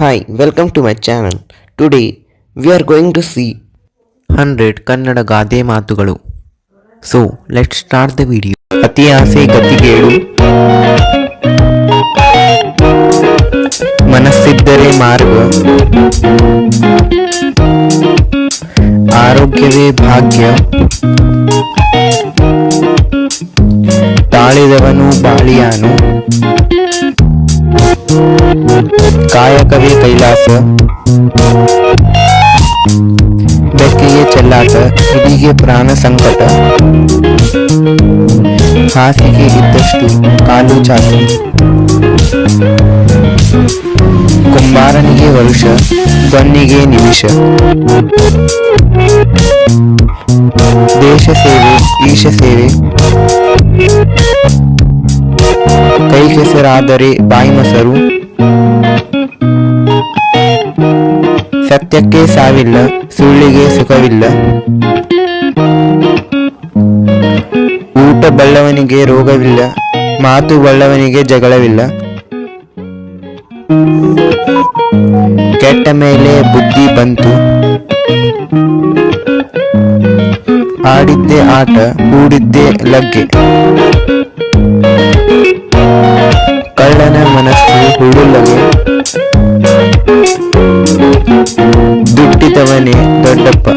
Hi, welcome to my channel. Today we are going to see 100 Kannada ಗಾದೆ ಮಾತುಗಳು so let start the video ಅತಿ ಆಸೆ ಗತಿಗೇಡು ಮನಸ್ಸಿದ್ದರೆ ಮಾರ್ಗ ಆರೋಗ್ಯವೇ ಭಾಗ್ಯ ತಾಳಿದವನು ಬಾಳಿಯಾನು ಕಾಯಕವೇ ಕೈಲಾಸ ಬೆಕ್ಕಿಗೆ ಚೆಲ್ಲಾಟ ಹಿಡಿಗೆ ಪ್ರಾಣ ಸಂಕಟ ಹಾಸಿಗೆ ಇದ್ದಷ್ಟು ಕಾಲು ಚಾಚು ಕುಂಬಾರನಿಗೆ ವರುಷ ಗೊನ್ನಿಗೆ ನಿಮಿಷ ದೇಶ ಸೇವೆ ಈಶ ಸೇವೆ ಕೈ ಕೆಸರಾದರೆ ಬಾಯಿ ಮೊಸರು ಸತ್ಯಕ್ಕೆ ಸಾವಿಲ್ಲ, ಸುಳ್ಳಿಗೆ ಸುಖವಿಲ್ಲ. ಊಟ ಬಲ್ಲವನಿಗೆ ರೋಗವಿಲ್ಲ, ಮಾತು ಬಲ್ಲವನಿಗೆ ಜಗಳವಿಲ್ಲ. ಕೆಟ್ಟ ಮೇಲೆ ಬುದ್ಧಿ ಬಂತು. ಆಡಿದ್ದೆ ಆಟ, ಕೂಡಿದ್ದೆ ಲಗ್ಗೆ. ದುಡ್ಡಿದವನೇ ದೊಡ್ಡಪ್ಪ.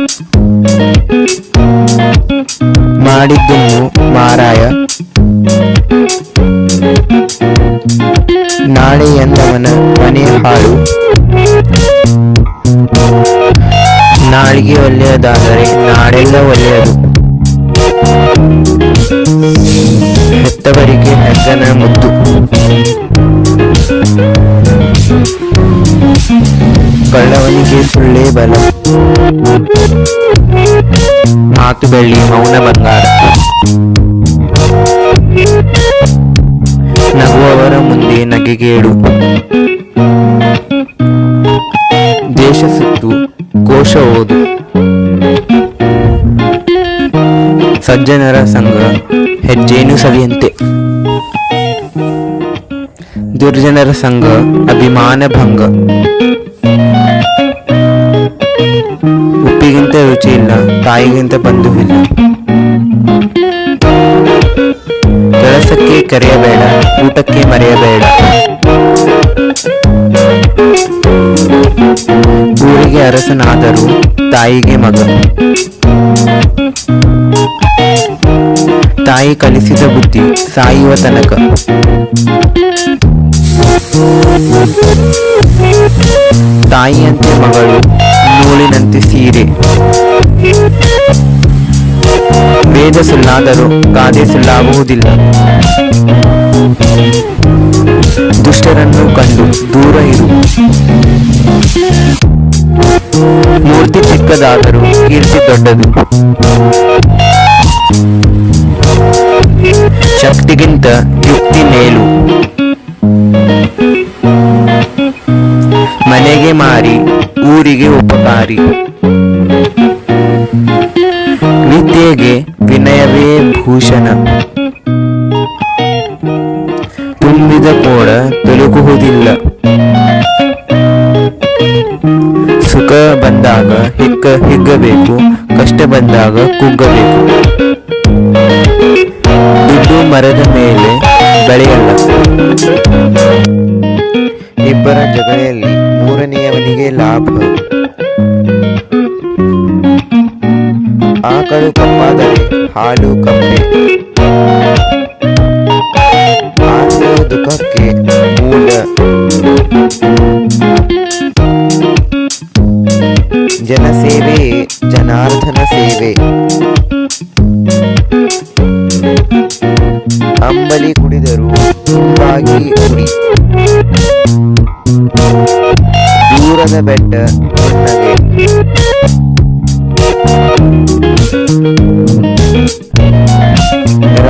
ಮಾಡಿದ್ದು ಮಾರಾಯ. ನಾಳೆ ಎಂದವನ ಮನೆ ಹಾಳು. ನಾಳಿಗೆ ಒಳ್ಳೆಯದಾದರೆ ನಾಳೆಲ್ಲ ಒಳ್ಳೆಯದು. ಹೆತ್ತವರಿಗೆ ಹೆಗ್ಗನ ಮುದ್ದು. ಕಳ್ಳವನಿಗೆ ಸುಳ್ಳೇ ಬಲ. ಮಾತು ಬೆಳ್ಳಿ ಮೌನ ಬಂಗಾರ. ನಗುವವರ ಮುಂದೆ ನಗೆಗೇಡು. ದೇಶ ಸುತ್ತು ಕೋಶ ಓದು. ಸಜ್ಜನರ ಸಂಘ ಹೆಜ್ಜೇನು ಸವಿಯಂತೆ. ದುರ್ಜನರ ಸಂಘ, ಅಭಿಮಾನ ಭಂಗ. ಇಲ್ಲ, ತಾಯಿಗಿಂತ ಬಂಧುವಿಲ್ಲ. ಕೆಲಸಕ್ಕೆ ಕರೆಯಬೇಡ, ಊಟಕ್ಕೆ ಮರೆಯಬೇಡ. ಊರಿಗೆ ಅರಸನಾದರೂ ತಾಯಿಗೆ ಮಗ. ತಾಯಿ ಕಲಿಸಿದ ಬುದ್ಧಿ ಸಾಯುವ ತನಕ. ತಾಯಿಯಂತೆ ಮಗಳು ನೂಲಿನಂತೆ ಸೀರೆ ವೇದ ಸುಳ್ಳಾದರೂ ಗಾದೆ ಸುಳ್ಳಾಗುವುದಿಲ್ಲ ದುಷ್ಟರನ್ನು ಕಂಡು ದೂರ ಇರು. ಮೂರ್ತಿ ಚಿಕ್ಕದಾದರೂ ಕೀರ್ತಿ ದೊಡ್ಡದು. ಶಕ್ತಿಗಿಂತ ಯುಕ್ತಿ ಮೇಲು. ಮನೆಗೆ ಮಾರಿ, ಊರಿಗೆ ಉಪಕಾರಿ. ವಿದ್ಯೆಗೆ ವಿನಯವೇ ಭೂಷಣ. ತುಂಬಿದ ಕೋಡ ತೊಲಗುವುದಿಲ್ಲ ಸುಖ ಬಂದಾಗ ಹಿಕ್ಕ ಹಿಗ್ಗಬೇಕು, ಕಷ್ಟ ಬಂದಾಗ ಕುಗ್ಗಬೇಕು. ದುಡ್ಡು ಮರದ ಮೇಲೆ ಬೆಳೆಯಲ್ಲ. ಇಬ್ಬರ ಜಗಳೆಯಲ್ಲಿ ಮೂರನೆಯವನಿಗೆ ಲಾಭ. ಆಕಳು ಕಪ್ಪಾದರೆ ಹಾಲು ಕಪ್ಪೆ ದುಃಖಕ್ಕೆ ಮೂಲ. ಜನಸೇವೆ ಜನಾರ್ದನ ಸೇವೆ. ಅಂಬಲಿ ಕುಡಿದರು ತುಂಬಾಗಿ ಕುಡಿ ದೂರದ ಬೆಟ್ಟ ನುಣ್ಣಗೆ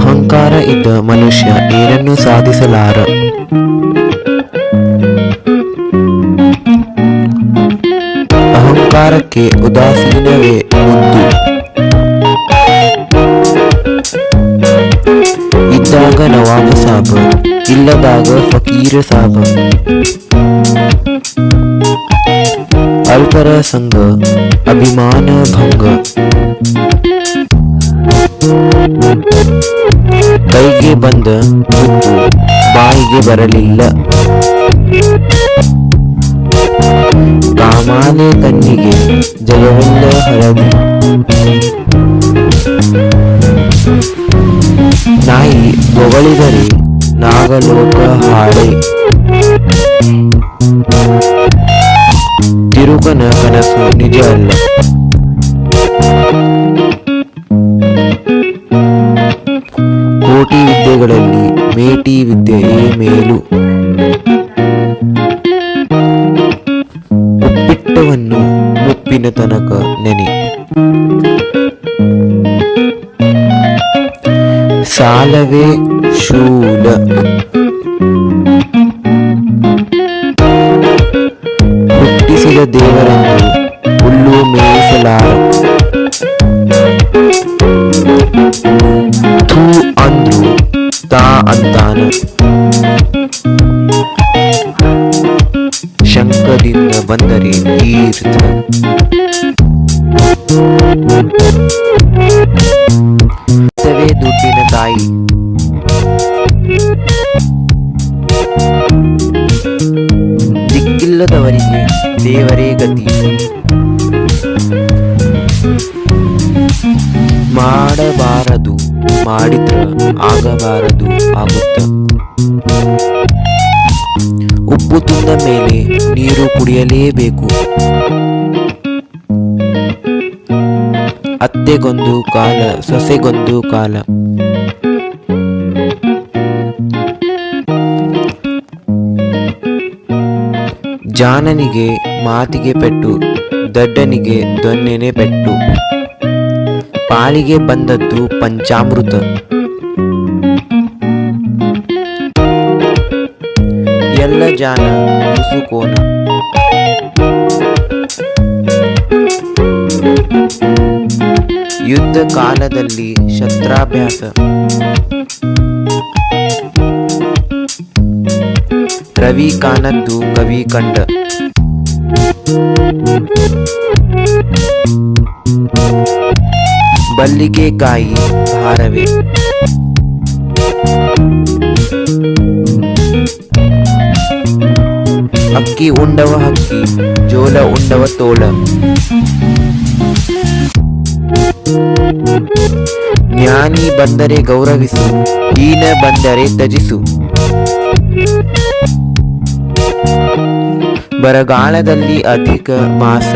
ಅಹಂಕಾರ ಇದ್ದ ಮನುಷ್ಯ ಏನನ್ನೂ ಸಾಧಿಸಲಾರ? ಅಹಂಕಾರಕ್ಕೆ ಉದಾಸೀನವೇ ಮುದ್ದು ಇದ್ದಾಗ ನವಾಬ ಸಾಬ, ಇಲ್ಲದಾಗ ಫಕೀರ ಸಾಬ. ಅಲ್ಪರ ಸಂಘ, ಅಭಿಮಾನ ಭಂಗ. ಕೈಗೆ ಬಂದ ಮುತ್ತು ಬಾಯಿಗೆ ಬರಲಿಲ್ಲ. ಕಾಮಾಲೆ ಕಣ್ಣಿಗೆ ಜಗವೆಲ್ಲ ಹಳದಿ ನಾಯಿ ಬೊಗಳಿದರೆ ನಾಗಲೋಕ ಹಾಳೆ ತಿರುಕನ ಕನಸು ನಿಜ ಅಲ್ಲ. ಮೇಟಿ ವಿದ್ಯೆಯೇ ಮೇಲು. ಉಪ್ಪಿಟ್ಟವನ್ನು ಮುಪ್ಪಿನ ತನಕ ನೆನೆ. ಸಾಲವೇ ಶೂಲ. ಹುಟ್ಟಿಸಿದ ದೇವರನ್ನು ಹುಲ್ಲು ಮೇಯಿಸಲಾರ ಬಂದರೆ ತೀರ್ಥ ದುಡ್ಡಿನ ತಾಯಿ. ದಿಕ್ಕಿಲ್ಲದವರಿಗೆ ದೇವರೇ ಗತಿ. ಮಾಡಬಾರದು ಮಾಡಿದ್ರ ಆಗಬಾರದು ಆಗುತ್ತ. ಉಪ್ಪು ತಿಂದ ಮೇಲೆ ನೀರು ಕುಡಿಯಲೇಬೇಕು. ಅತ್ತೆಗೊಂದು ಕಾಲ, ಸೊಸೆಗೊಂದು ಕಾಲ. ಜಾನನಿಗೆ ಮಾತಿಗೆ ಪೆಟ್ಟು, ದಡ್ಡನಿಗೆ ದೊನ್ನೆನೆ ಪೆಟ್ಟು. ಪಾಲಿಗೆ ಬಂದದ್ದು ಪಂಚಾಮೃತ. ಎಲ್ಲ ಜಾನ ಮುಸುಕೋನ ಯುದ್ಧ ಕಾಲದಲ್ಲಿ ಶಸ್ತ್ರಾಭ್ಯಾಸ. ರವಿ ಕಾಣದ್ದು ಕವಿ ಕಂಡ. ಬಲ್ಲಿಗೆ ಕಾಯಿ ಅಕ್ಕಿ ಉಂಡವ ಹಕ್ಕಿ, ಜೋಲ ಉಂಡವ ತೋಳ. ಜ್ಞಾನಿ ಬಂದರೆ ಗೌರವಿಸು ಹೀನ ಬಂದರೆ ತ್ಯಜಿಸು. ಬರಗಾಲದಲ್ಲಿ ಅಧಿಕ ಮಾಸ.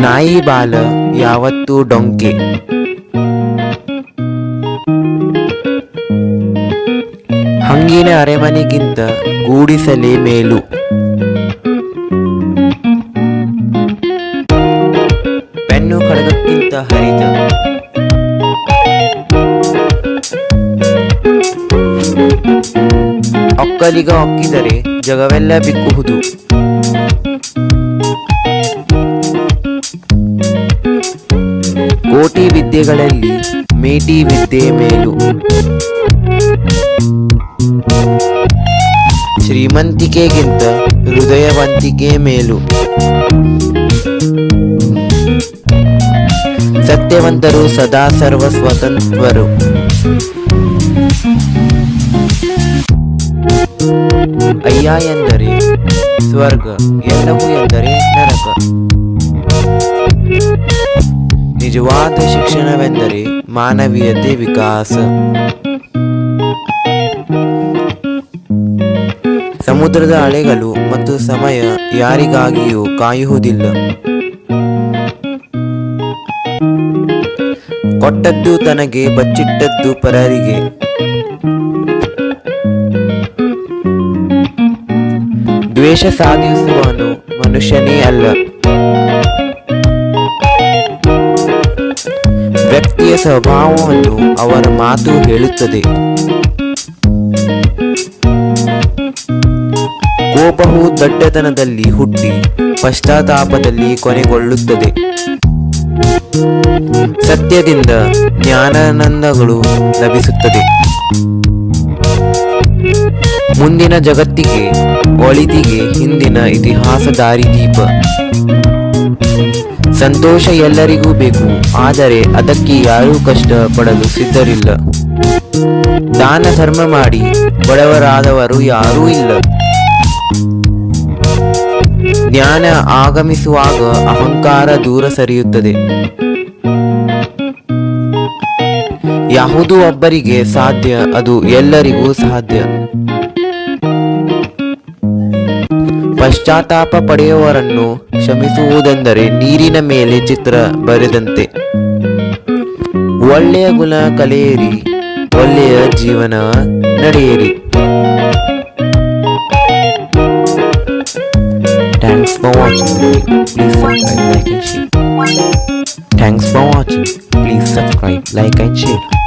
ನಾಯಿ ಬಾಲ ಯಾವತ್ತೂ ಡೊಂಕೆ. ಹಂಗಿನ ಅರೆಮನೆಗಿಂತ ಗೂಡಿಸಲೇ ಮೇಲು. ಪೆನ್ನು ಕಡಗಕ್ಕಿಂತ ಹರಿತ ಒಕ್ಕಲಿಗ ಒಕ್ಕಿದರೆ ಜಗವೆಲ್ಲ ಬಿಕ್ಕುವುದು. ಕೋಟಿ ವಿದ್ಯೆಗಳಲ್ಲಿ ಮೇಟಿ ವಿದ್ಯೆ ಮೇಲು. ಶ್ರೀಮಂತಿಕೆಗಿಂತ ಹೃದಯವಂತಿಕೆ ಮೇಲು. ಸತ್ಯವಂತರು ಸದಾ ಸರ್ವ ಸ್ವತಂತ್ರರು ಅಯ್ಯ ಎಂದರೆ ಸ್ವರ್ಗ, ಎಲ್ಲವೂ ಎಂದರೆ ನರಕ. ನಿಜವಾದ ಶಿಕ್ಷಣವೆಂದರೆ ಮಾನವೀಯತೆ ವಿಕಾಸ. ಸಮುದ್ರದ ಅಲೆಗಳು ಮತ್ತು ಸಮಯ ಯಾರಿಗಾಗಿಯೂ ಕಾಯುವುದಿಲ್ಲ. ಕೊಟ್ಟದ್ದು ತನಗೆ ಬಚ್ಚಿಟ್ಟದ್ದು ಪರರಿಗೆ. ದ್ವೇಷ ಸಾಧಿಸುವನು ಮನುಷ್ಯನೇ ಅಲ್ಲ. ವ್ಯಕ್ತಿಯ ಸ್ವಭಾವವನ್ನು ಅವರ ಮಾತು ಹೇಳುತ್ತದೆ. ಕೋಪವು ದಡ್ಡತನದಲ್ಲಿ ಹುಟ್ಟಿ ಪಶ್ಚಾತ್ತಾಪದಲ್ಲಿ ಕೊನೆಗೊಳ್ಳುತ್ತದೆ. ಸತ್ಯದಿಂದ ಜ್ಞಾನಾನಂದಗಳು ಲಭಿಸುತ್ತದೆ. ಮುಂದಿನ ಜಗತ್ತಿಗೆ, ಒಳಿತಿಗೆ ಹಿಂದಿನ ಇತಿಹಾಸ ದಾರಿದೀಪ ಸಂತೋಷ ಎಲ್ಲರಿಗೂ ಬೇಕು, ಆದರೆ ಅದಕ್ಕೆ ಯಾರೂ ಕಷ್ಟ ಪಡಲು ಸಿದ್ಧರಿಲ್ಲ. ದಾನ ಧರ್ಮ ಮಾಡಿ ಬಡವರಾದವರು ಯಾರೂ ಇಲ್ಲ. ಜ್ಞಾನ ಆಗಮಿಸುವಾಗ ಅಹಂಕಾರ ದೂರ ಸರಿಯುತ್ತದೆ. ಯಾವುದು ಒಬ್ಬರಿಗೆ ಸಾಧ್ಯ, ಅದು ಎಲ್ಲರಿಗೂ ಸಾಧ್ಯ. ಪಶ್ಚಾತ್ತಾಪ ಪಡೆಯುವವರನ್ನು ಕ್ಷಮಿಸುವುದೆಂದರೆ ನೀರಿನ ಮೇಲೆ ಚಿತ್ರ ಬರೆದಂತೆ. ಒಳ್ಳೆಯ ಗುಣ ಕಲೆಯಿರಿ, ಒಳ್ಳೆಯ ಜೀವನ ನಡೆಯಿರಿ. Thanks for watching. Please subscribe, like and share. Thanks for watching. Please subscribe, like and share.